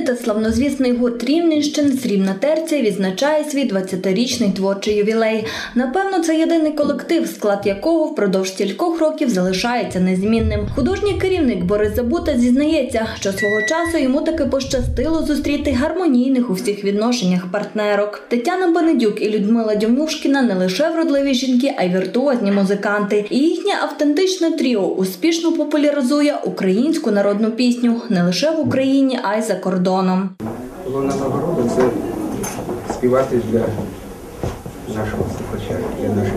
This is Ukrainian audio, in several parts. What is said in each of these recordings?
та славнозвісний гурт Рівненщин Срібна терція відзначає свій 20-річний творчий ювілей. Напевно, це єдиний колектив, склад якого впродовж стількох років залишається незмінним. Художній керівник Борис Забута зізнається, що свого часу йому таки пощастило зустріти гармонійних у всіх відношеннях партнерок. Тетяна Бенедюк і Людмила Дьомушкіна не лише вродливі жінки, а й віртуозні музиканти. І їхнє автентичне тріо успішно популяризує українську народну пісню не лише в Україні, а й за кордоном. Головна нагорода це співати для нашого слухача, для наших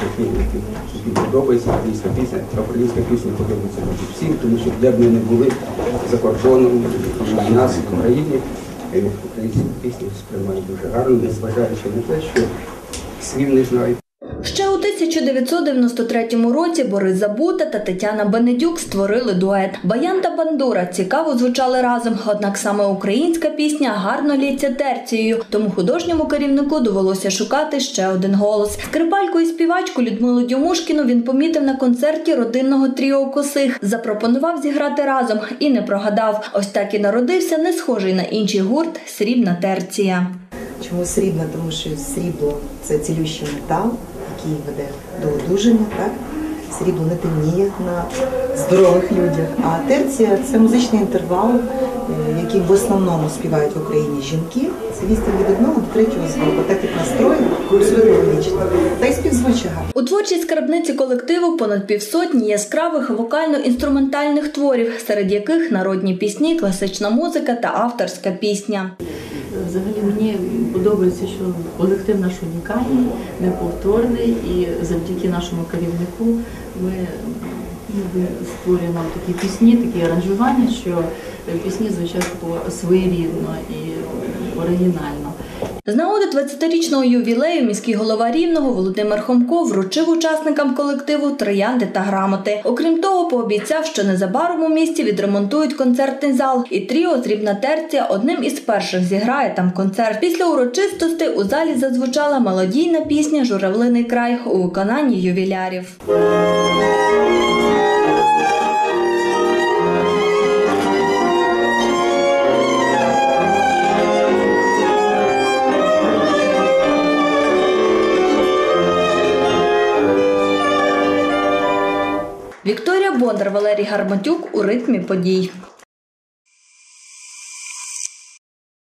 прихильників. Їм подобається українська пісня, а українська пісня подобається всім, тому що де б ми не були за кордоном, в нас в Україні, е, українську пісню сприймають дуже гарно, незважаючи на те, що слів не знають. Ще у 1993 році Борис Забута та Тетяна Бенедюк створили дует. Баян та бандура цікаво звучали разом, однак саме українська пісня гарно лється терцією, тому художньому керівнику довелося шукати ще один голос. Скрипальку і співачку Людмилу Дьомушкіну він помітив на концерті родинного тріо косих, запропонував зіграти разом і не прогадав. Ось так і народився не схожий на інший гурт Срібна терція. Чому срібна? Тому що срібло це цілющий метал, який веде до одужання, так? Срібло не темніє на здорових людях. А терція це музичний інтервал, е, який в основному співають в Україні жінки. Це відстань від одного до третього звуку. Так як настрой вічно. Та й співзвуча. У творчій скарбниці колективу понад півсотні яскравих вокально-інструментальних творів, серед яких народні пісні, класична музика та авторська пісня. Взагалі мені подобається, що колектив наш унікальний, неповторний, і завдяки нашому керівнику ми створюємо такі пісні, такі аранжування, що пісні звучать своєрідно і оригінально. З нагоди 20-річного ювілею міський голова Рівного Володимир Хомко вручив учасникам колективу троянди та грамоти. Окрім того, пообіцяв, що незабаром у місті відремонтують концертний зал, і тріо Срібна терція одним із перших зіграє там концерт. Після урочистостей у залі зазвучала мелодійна пісня Журавлиний край у виконанні ювілярів. Вікторія Валерій Гарматюк у ритмі подій.